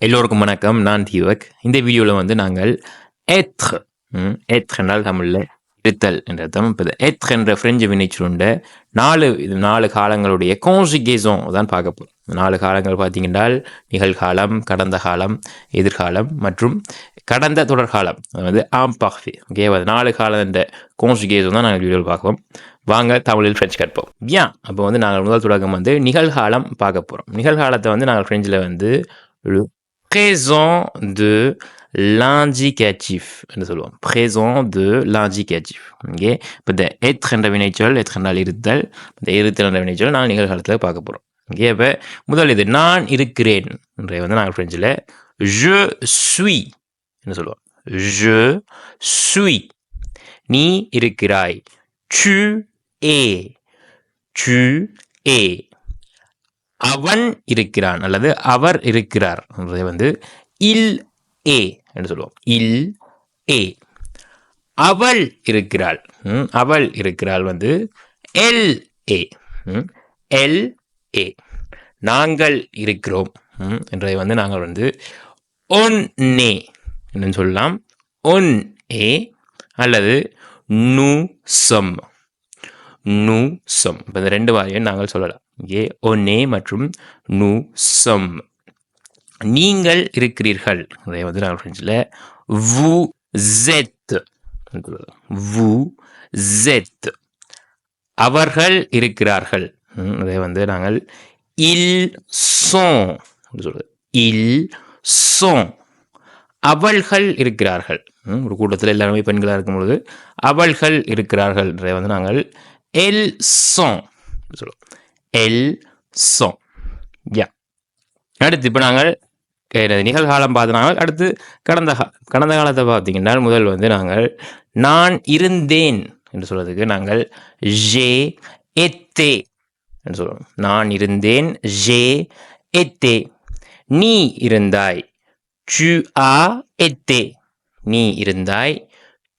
எல்லோருக்கும் வணக்கம். நான் தீபக். இந்த வீடியோவில் வந்து நாங்கள் ஏத் எத்ர் என்றால் தமிழில் இருத்தல் என்ற அர்த்தம் இப்போ எத்ர் என்ற ஃப்ரெஞ்சு வினைச்சுருண்ட நாலு இது நாலு காலங்களுடைய கோன்சிகேசம் தான் பார்க்க போகிறோம் நாலு காலங்கள் பார்த்தீங்கன்னா நிகழ்காலம் கடந்த காலம் எதிர்காலம் மற்றும் கடந்த தொடர்காலம் அதாவது ஆம் பார்ஃபே ஓகே அது நாலு காலம் என்ற கோன்சிகேசம் தான் நாங்கள் வீடியோவில் பார்க்குவோம் வாங்க தமிழில் ஃப்ரெஞ்சு கற்போம். ஏன் அப்போ வந்து நாங்கள் முதல் தொடக்கம் வந்து நிகழ்காலம் பார்க்க போகிறோம் நிகழ்காலத்தை வந்து நாங்கள் ஃப்ரெஞ்சில் வந்து présent de l'indicatif. என்று சொல்லுவோம் présent de l'indicatif. ஓகே இப்போ இந்த எத் என்ற வினைச்சொல் எத் என்றால் இருத்தல் இந்த இருத்தல் என்ற வினைச்சொல் நான் நிகழ்காலத்தில் பார்க்க போகிறோம் ஓகே இப்போ முதல் இது நான் இருக்கிறேன். என்ற வந்து நாங்கள் ஃப்ரெஞ்சில் je suis. என்று சொல்லுவோம் je suis. நீ இருக்கிறாய். Tu es. Tu es. அவன் இருக்கிறான் அல்லது அவர் இருக்கிறார் என்பதை வந்து இல் ஏ என்று சொல்லுவோம். இல் ஏ. அவள் இருக்கிறாள். ம், அவள் இருக்கிறாள் வந்து எல் ஏ. ம், எல் ஏ. நாங்கள் இருக்கிறோம். ம், என்றதை வந்து நாங்கள் வந்து ஒன் நே என்று சொல்லலாம். ஒன் ஏ அல்லது நு சம் நு சம் இப்போ இந்த ரெண்டு வாரியம் நாங்கள் சொல்லலாம். ஏ ஒன்னே மற்றும் நு சம் நீங்கள் இருக்கிறீர்கள். அதை வந்து நாங்கள் ஃப்ரெஞ்சில் வு ஜெத் வு ஜெத் அவர்கள் இருக்கிறார்கள். அதை வந்து நாங்கள் இல் சோ சொல்றது? இல் சோ அவள்கள் இருக்கிறார்கள். ம், ஒரு கூட்டத்தில் எல்லாருமே பெண்களாக இருக்கும் பொழுது அவள்கள் இருக்கிறார்கள். வந்து நாங்கள் சோன் சொல்லுவோம் எல் சோன் யா. அடுத்து இப்போ நாங்கள் நிகழ்காலம் பார்த்தனாங்க அடுத்து கடந்த கா கடந்த காலத்தை பார்த்தீங்கன்னா முதல் வந்து நாங்கள் நான் இருந்தேன் என்று சொல்வதற்கு நாங்கள் ஜே எத்தே என்று சொல்லுவோம் நான் இருந்தேன் ஜே எத்தே நீ இருந்தாய் tu as été. நீ இருந்தாய்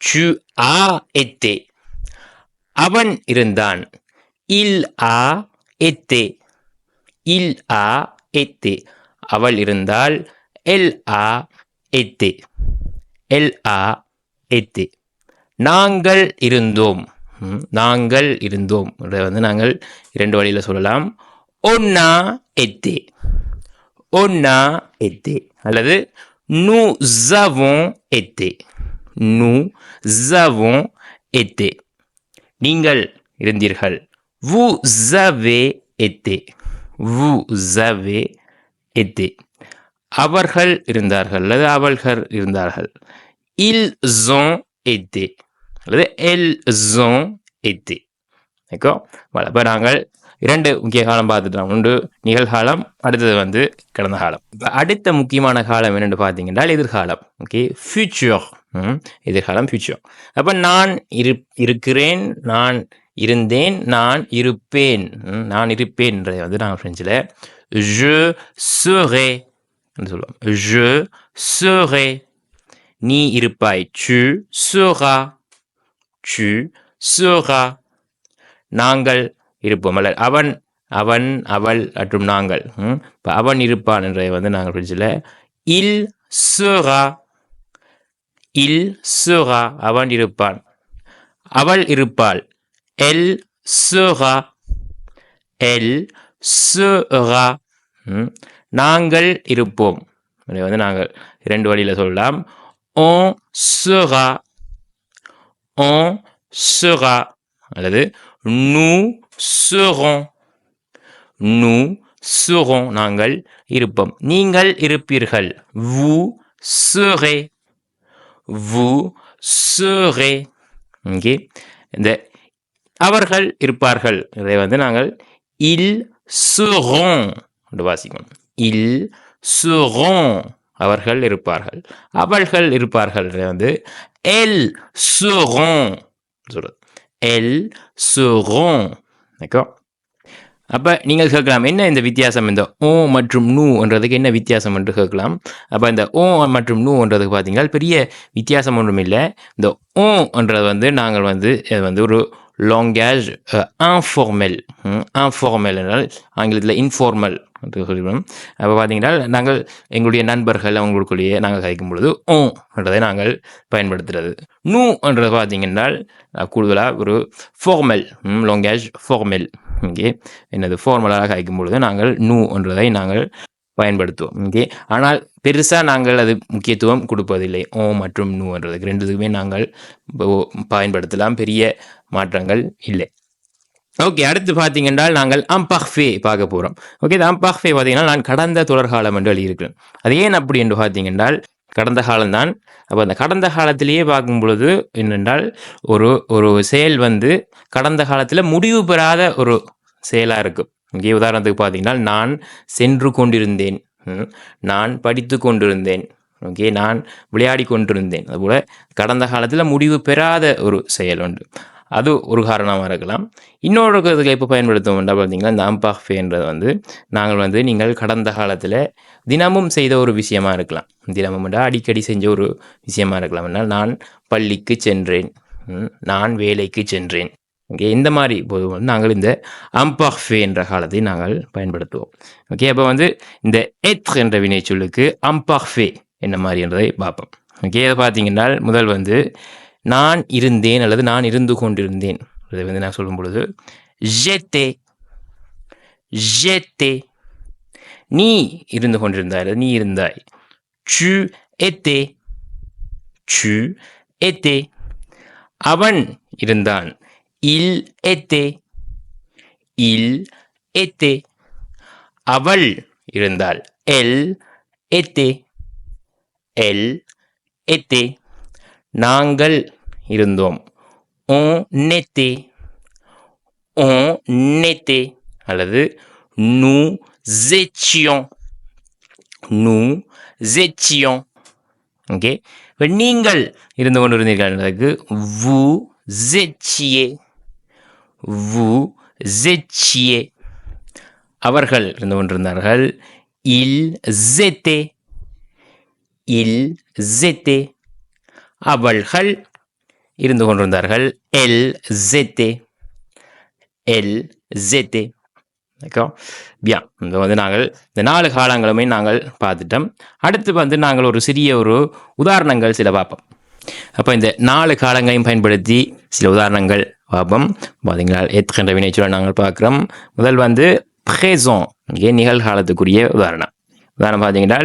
tu as été. அவன் இருந்தான் இல் ஆ எத்தே இல் ஆ எத்தே அவள் இருந்தால் எல் ஆ எத்தே எல் ஆ எத்தே நாங்கள் இருந்தோம் நாங்கள் இருந்தோம் வந்து நாங்கள் இரண்டு வழியில் சொல்லலாம் ஒன்னா எத்தே ஒன்னா எத்தே அல்லது நு ஜவோம் எத்தே நு ஜவோம் எத்தே நீங்கள் இருந்தீர்கள். வு ஜவே எத்தே. வு ஜவே எத்தே. அவர்கள் இருந்தார்கள் அல்லது அவள்கள் இருந்தார்கள். இல் ont எத்தே. அல்லது எல் ஜோ எத்தே. d'accord இப்போ நாங்கள் இரண்டு முக்கிய காலம் பார்த்துட்டோம். ஒன்று நிகழ்காலம் அடுத்தது வந்து கடந்த காலம். இப்போ அடுத்த முக்கியமான காலம் என்னென்னு பார்த்தீங்கன்னா எதிர்காலம். ஓகே? ஃபியூச்சர் எதிர்காலம் ஃபியூச்சர் அப்போ நான் இரு இருக்கிறேன் நான் இருந்தேன் நான் இருப்பேன். நான் இருப்பேன்றதை வந்து நான் ஃப்ரெஞ்சில் je serai என்று சொல்லுவோம். je serai. நீ இருப்பாய். tu seras tu seras நாங்கள் இருப்போம். அல்ல அவன் அவன் அவள் மற்றும் நாங்கள். ம், அவன் இருப்பான் என்றதை வந்து நாங்கள் ஃப்ரெஞ்சில் இல் sera. இல் சுகா அவன் இருப்பான். அவள் இருப்பாள். எல் sera எல் சுகா ம், நாங்கள் இருப்போம். இதை வந்து நாங்கள் இரண்டு வழியில் சொல்லலாம். ஓ சுகா ஓ சுகா அல்லது நூ serons நூ serons நாங்கள் இருப்போம். நீங்கள் இருப்பீர்கள். வு serez vous serez. இங்கே இந்த அவர்கள் இருப்பார்கள். இதை வந்து நாங்கள் இல் seront என்று வாசிக்கணும். இல் seront அவர்கள் இருப்பார்கள். அவர்கள் இருப்பார்கள். இதை வந்து எல் seront சொல்றது. எல் seront. d'accord அப்போ நீங்கள் கேட்கலாம் என்ன இந்த வித்தியாசம் இந்த ஓ மற்றும் நூ என்றதுக்கு என்ன வித்தியாசம் என்று கேட்கலாம்? அப்போ இந்த ஓ மற்றும் நூ என்றதுக்கு பார்த்தீங்கன்னா பெரிய வித்தியாசம் ஒன்றும் இல்லை. இந்த ஓ என்றது வந்து நாங்கள் வந்து இது வந்து ஒரு லாங்கேஜ் அன்ஃபார்மல் அன்ஃபார்மல் என்றால் ஆங்கிலத்தில் இன்ஃபார்மல் என்று சொல்லிவிடும். அப்போ பார்த்தீங்கன்னா நாங்கள் எங்களுடைய நண்பர்கள் அவங்களுக்குள்ளேயே நாங்கள் கதைக்கும் பொழுது ஓ என்றதை நாங்கள் பயன்படுத்துகிறது நூ என்றது பார்த்தீங்கன்னா கூடுதலாக ஒரு ஃபார்மல் லாங்கேஜ் ஃபார்மல் இங்கே என்னது ஃபார்மலாக கதைக்கும் பொழுது நாங்கள் நூ என்றதை நாங்கள் பயன்படுத்துவோம். இங்கே ஆனால் பெருசாக நாங்கள் அது முக்கியத்துவம் கொடுப்பதில்லை. ஓ மற்றும் நூ என்றதுக்கு ரெண்டுத்துக்குமே நாங்கள் பயன்படுத்தலாம். பெரிய மாற்றங்கள் இல்லை. ஓகே அடுத்து பார்த்தீங்கன்னா நாங்கள் அம்பஹ்ஃபே பார்க்க போகிறோம் ஓகே இந்த அம்பஹ்ஃபே பார்த்தீங்கன்னா நான் கடந்த தொடர்காலம் என்று எழுதியிருக்கிறேன். அது ஏன் அப்படி என்று பார்த்தீங்கன்னா கடந்த காலம்தான். அப்போ அந்த கடந்த காலத்திலேயே பார்க்கும் பொழுது என்னென்றால் ஒரு ஒரு செயல் வந்து கடந்த காலத்தில் முடிவு பெறாத ஒரு செயலாக இருக்கும் இங்கே உதாரணத்துக்கு பார்த்தீங்கன்னா நான் சென்று கொண்டிருந்தேன். ம், நான் படித்து கொண்டிருந்தேன். ஓகே நான் விளையாடி கொண்டிருந்தேன். அதுபோல் கடந்த காலத்தில் முடிவு பெறாத ஒரு செயல் உண்டு அது ஒரு காரணமாக இருக்கலாம். இன்னொரு இதுக்கு எப்போ பயன்படுத்துவோம் என்றால் பார்த்தீங்கன்னா இந்த அம்பாஃபேன்றது வந்து நாங்கள் வந்து நீங்கள் கடந்த காலத்தில் தினமும் செய்த ஒரு விஷயமா இருக்கலாம். தினமும் அடிக்கடி செஞ்ச ஒரு விஷயமா இருக்கலாம். என்றால் நான் பள்ளிக்கு சென்றேன். நான் வேலைக்கு சென்றேன். ஓகே இந்த மாதிரி போது வந்து நாங்கள் இந்த அம்பாஃபே என்ற காலத்தை நாங்கள் பயன்படுத்துவோம். ஓகே அப்போ வந்து இந்த எத் என்ற வினைச்சொல்லுக்கு அம்பாஃபே என்ன மாதிரி என்றதை பார்ப்போம். ஓகே அதை பார்த்தீங்கன்னா முதல் வந்து நான் இருந்தேன் அல்லது நான் இருந்து கொண்டிருந்தேன். இதை வந்து நான் சொல்லும் பொழுது ஜெத்தே ஜெத்தே நீ இருந்து கொண்டிருந்தாய் அல்லது நீ இருந்தாய். சு எத்தே சு எத்தே அவன் இருந்தான். இல் எத்தே இல் எத்தே அவள் இருந்தாள். எல் எத்தே எல் எத்தே நாங்கள் இருந்தோம் ஓ நெத்தே ஓ நெத்தே அல்லது nous étions nous étions okay இப்போ நீங்கள் இருந்து கொண்டு இருந்தீர்கள் வு ஜெச்சியே வு ஜெச்சியே அவர்கள் இருந்து கொண்டிருந்தார்கள் இல் ஜெத்தே இல் ஜெத்தே அவள்கள் இருந்து கொண்டிருந்தார்கள். எல் ஜெத்தே எல் ஜெத்தே d'accord பியா. இந்த வந்து நாங்கள் இந்த நாலு காலங்களுமே நாங்கள் பார்த்துட்டோம். அடுத்து வந்து நாங்கள் ஒரு சிறிய ஒரு உதாரணங்கள் சில பார்ப்போம். அப்போ இந்த நாலு காலங்களையும் பயன்படுத்தி சில உதாரணங்கள் பார்ப்போம். பார்த்தீங்களா எத்தனை வினைச்சொல்லை நாங்கள் பார்க்குறோம். முதல் வந்து ப்ரேசோன் இங்கே நிகழ்காலத்துக்குரிய உதாரணம். உதாரணம் பார்த்தீங்கன்னா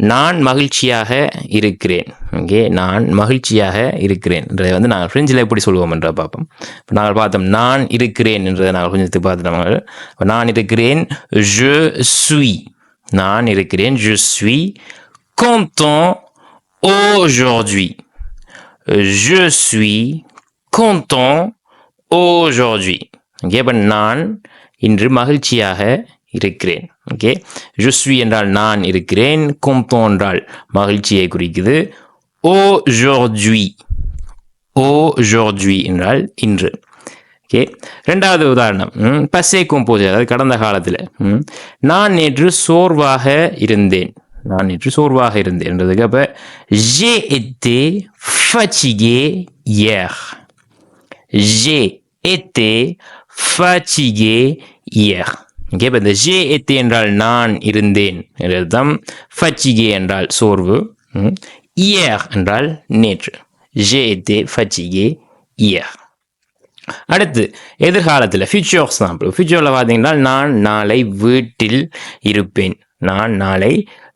நான் மகிழ்ச்சியாக இருக்கிறேன். ஓகே? நான் மகிழ்ச்சியாக இருக்கிறேன். என்றதை வந்து நாங்கள் ஃப்ரெஞ்சில் எப்படி சொல்லுவோம் என்ற பார்ப்போம். இப்போ நாங்கள் பார்த்தோம் நான் இருக்கிறேன் என்றதை நாங்கள் கொஞ்சம் பார்த்துட்டோம் இப்போ நான் இருக்கிறேன் ஜு சுய் நான் இருக்கிறேன் je suis content aujourd'hui. Je suis content aujourd'hui. Okay? அப்போ நான் இன்று மகிழ்ச்சியாக இருக்கிறேன். ஓகே ஜுஸ்வி என்றால் நான் இருக்கிறேன். கும்போ என்றால் மகிழ்ச்சியை குறிக்குது. ஓ ஷோஜ்வி ஓ ஜோஜ்வி என்றால் இன்று. ஓகே ரெண்டாவது உதாரணம். ம், பசே கம்போஸ் அதாவது கடந்த காலத்தில். ம், நான் நேற்று சோர்வாக இருந்தேன். நான் நேற்று சோர்வாக இருந்தேன் என்றதுக்கு அப்போ j'ai été fatigué hier. J'ai été fatigué hier. Okay இப்போ இந்த ஜே été என்றால் நான் இருந்தேன் என்றதுதான் ஃபச்சிகே என்றால் சோர்வு. இயர் என்றால் நேற்று. ஜே été ஃபச்சிகே இயர். அடுத்து எதிர்காலத்தில் ஃபியூச்சர் எக்ஸாம்பிள் ஃபியூச்சரில் பார்த்தீங்கன்னா நான் நாளை வீட்டில் இருப்பேன். நான் நாளை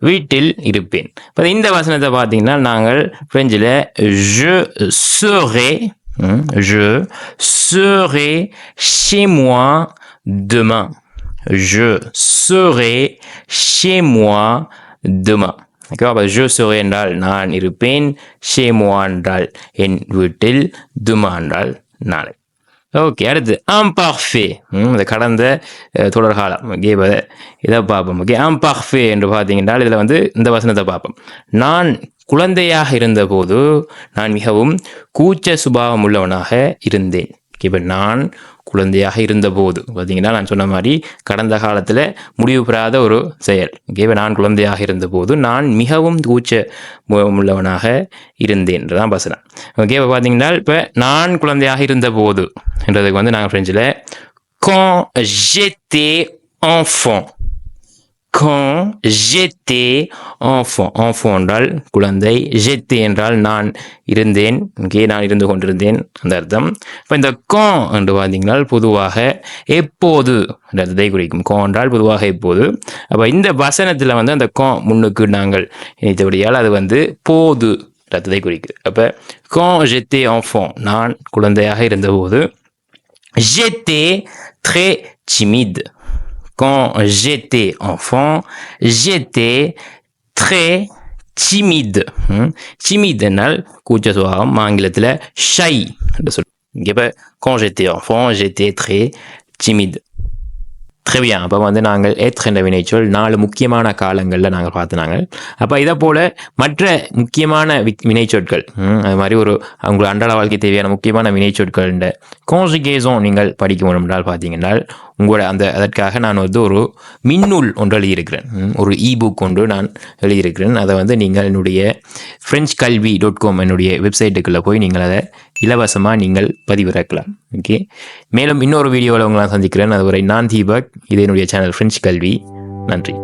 வீட்டில் இருப்பேன். இப்போ இந்த வசனத்தை பார்த்தீங்கன்னா நாங்கள் ஃப்ரெஞ்சில் ஜு serai ஜு je ஷிமுவா துமா je serai chez moi demain. Okay அப்போ je serai என்றால் நான் இருப்பேன் chez moi என்றால் என் வீட்டில் demain என்றால் நாளை ஓகே அடுத்து அம்பார்ஃபே இந்த கடந்த தொடர்காலம் ஓகே இப்போ இதை பார்ப்போம். ஓகே அம்பார்ஃபே என்று பார்த்தீங்கன்னா இதில் வந்து இந்த வசனத்தை பார்ப்போம். நான் குழந்தையாக இருந்தபோது நான் மிகவும் கூச்ச சுபாவம் உள்ளவனாக இருந்தேன். இப்போ நான் குழந்தையாக இருந்தபோது. பார்த்தீங்கன்னா நான் சொன்ன மாதிரி கடந்த காலத்தில் முடிவு பெறாத ஒரு செயல். ஓகே இப்போ நான் குழந்தையாக இருந்தபோது நான் மிகவும் கூச்ச உள்ளவனாக இருந்தேன் தான் வசனம் ஓகே இப்போ பார்த்தீங்கன்னா இப்போ நான் குழந்தையாக இருந்தபோது என்றதுக்கு வந்து நாங்கள் ஃப்ரெஞ்சில் quand ஜெத்தே enfant. Quand j'étais enfant enfant என்றால் குழந்தை j'étais என்றால் நான் இருந்தேன். இங்கே நான் இருந்து கொண்டிருந்தேன் அந்த அர்த்தம். இப்போ இந்த quand என்று பார்த்தீங்கன்னா பொதுவாக எப்போது என்ற அர்த்தத்தை குறிக்கும். Quand என்றால் பொதுவாக எப்போது. அப்போ இந்த வசனத்தில் வந்து அந்த quand முன்னுக்கு நாங்கள் இணைத்தபடியால் அது வந்து போது என்ற அர்த்தத்தை குறிக்குது. அப்போ quand j'étais enfant நான் குழந்தையாக இருந்தபோது J'étais très timide. Quand j'étais enfant, j'étais très timide. Hmm? Timide என்றால் கூச்ச சுபாவம் ஆங்கிலத்தில் ஷை என்று சொல் இங்கே இப்போ quand j'étais enfant, j'étais très timide. Très அப்போ வந்து நாங்கள் ஏத் என்ற வினைச்சொல் நாலு முக்கியமான காலங்களில் நாங்கள் பார்த்துனாங்க. அப்போ இதை போல் மற்ற முக்கியமான வி- வினைச்சொற்கள் அது மாதிரி ஒரு உங்கள் அன்றாட வாழ்க்கை தேவையான முக்கியமான வினைச்சொற்கள் கோன்சிகேஸும் நீங்கள் படிக்க வேண்டும் என்றால் பார்த்தீங்கன்னா உங்களோட அந்த அதற்காக நான் வந்து ஒரு மின்னூல் ஒன்று எழுதியிருக்கிறேன். ஒரு இ புக் ஒன்று நான் எழுதியிருக்கிறேன். அதை வந்து நீங்கள் என்னுடைய ஃப்ரெஞ்ச் கல்வி டாட் காம் என்னுடைய வெப்சைட்டுக்குள்ளே போய் நீங்கள் அதை இலவசமாக நீங்கள் பதிவிறக்கலாம். ஓகே மேலும் இன்னொரு வீடியோவில் உங்களை நான் சந்திக்கிறேன். அதுவரை நான் தீபக். இது என்னுடைய சேனல் ஃப்ரெஞ்ச் கல்வி நன்றி.